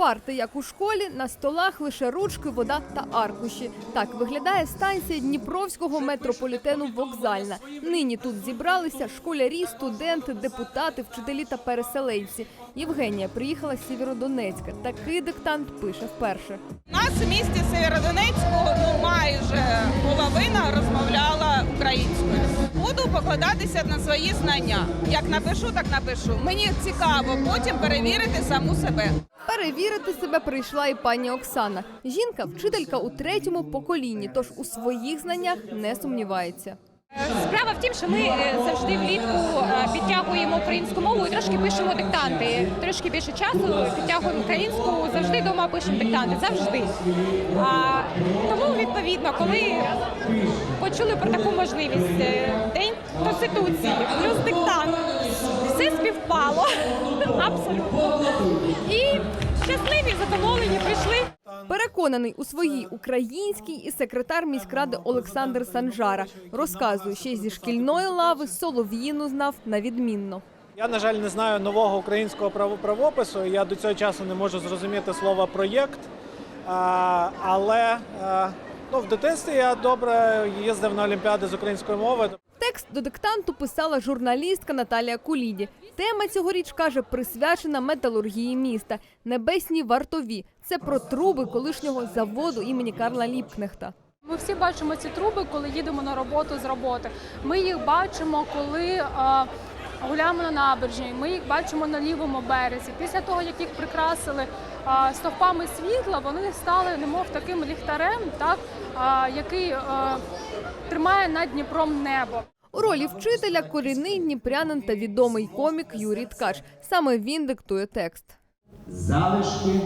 Парти, як у школі, на столах лише ручки, вода та аркуші. Так виглядає станція Дніпровського метрополітену Вокзальна. Нині тут зібралися школярі, студенти, депутати, вчителі та переселенці. Євгенія приїхала з Сєвєродонецька. Такий диктант пише вперше. У нас в місті Северодонецьку ну покладатися на свої знання. Як напишу, так напишу. Мені цікаво потім перевірити саму себе. Перевірити себе прийшла і пані Оксана. Жінка вчителька у третьому поколінні, тож у своїх знаннях не сумнівається. Справа в тім, що ми е, завжди влітку е, підтягуємо українську мову і трошки пишемо диктанти. Трошки більше часу підтягуємо українську, вдома пишемо диктанти, завжди. А, тому, відповідно, коли почули про таку можливість, е, День Конституції, плюс диктант, все співпало абсолютно. І щасливі, задоволені прийшли. Переконаний у своїй українській і секретар міськради Олександр Санжара розказує, ще зі шкільної лави Солов'їну знав на відмінно. Я, на жаль, не знаю нового українського право- правопису. Я до цього часу не можу зрозуміти слово проєкт. Але ну, в дитинстві я добре їздив на олімпіади з української мови. Текст до диктанту писала журналістка Наталія Куліді. Тема цьогоріч каже присвячена металургії міста. Небесні вартові. Це про труби колишнього заводу імені Карла Ліпкнехта. Ми всі бачимо ці труби, коли їдемо на роботу з роботи. Ми їх бачимо, коли е, гуляємо на набережні. Ми їх бачимо на лівому березі. Після того, як їх прикрасили стовпами світла, вони стали немов таким ліхтарем, так який е, тримає над Дніпром небо. У ролі вчителя корінний дніпрянин та відомий комік Юрій Ткач. Саме він диктує текст. залишки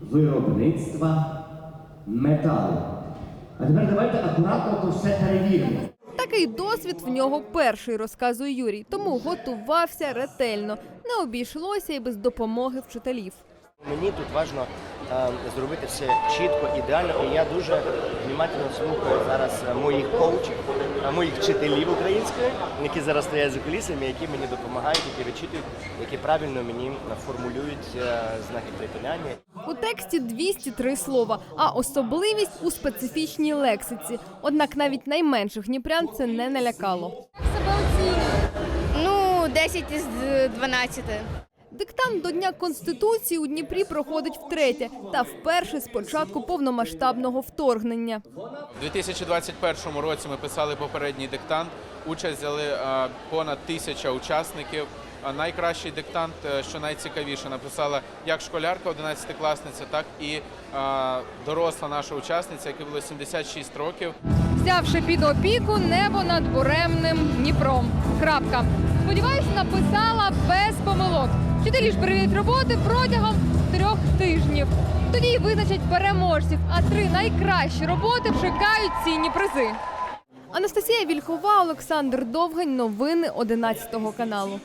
виробництва металу. А тепер давайте акуратно то все перевіримо. Такий досвід в нього перший, розказує Юрій, тому готувався ретельно. Не обійшлося і без допомоги вчителів. Мені тут важливо е, зробити все чітко, ідеально, і я дуже внимательно слухаю зараз е, моїх коучів, е, моїх вчителів української, які зараз стоять за кулісами, які мені допомагають, які вичитують, які правильно мені е, формулюють е, знаки припиняння. У тексті 203 слова, а особливість у специфічній лексиці. Однак навіть найменших дніпрян це не налякало. Ну, 10 із 12. Диктант до Дня Конституції у Дніпрі проходить втретє та вперше з початку повномасштабного вторгнення. У 2021 році ми писали попередній диктант. Участь взяли понад тисяча учасників. Найкращий диктант, е, що найцікавіше, написала як школярка, 11-класниця, так і е, доросла наша учасниця, якій було 76 років. Взявши під опіку небо над буремним Дніпром. Крапка. Сподіваюсь, написала без помилок. Вчителі ж перевірять роботи протягом трьох тижнів. Тоді й визначать переможців, а три найкращі роботи чекають цінні призи. Анастасія Вільхова, Олександр Довгань. Новини 11 каналу.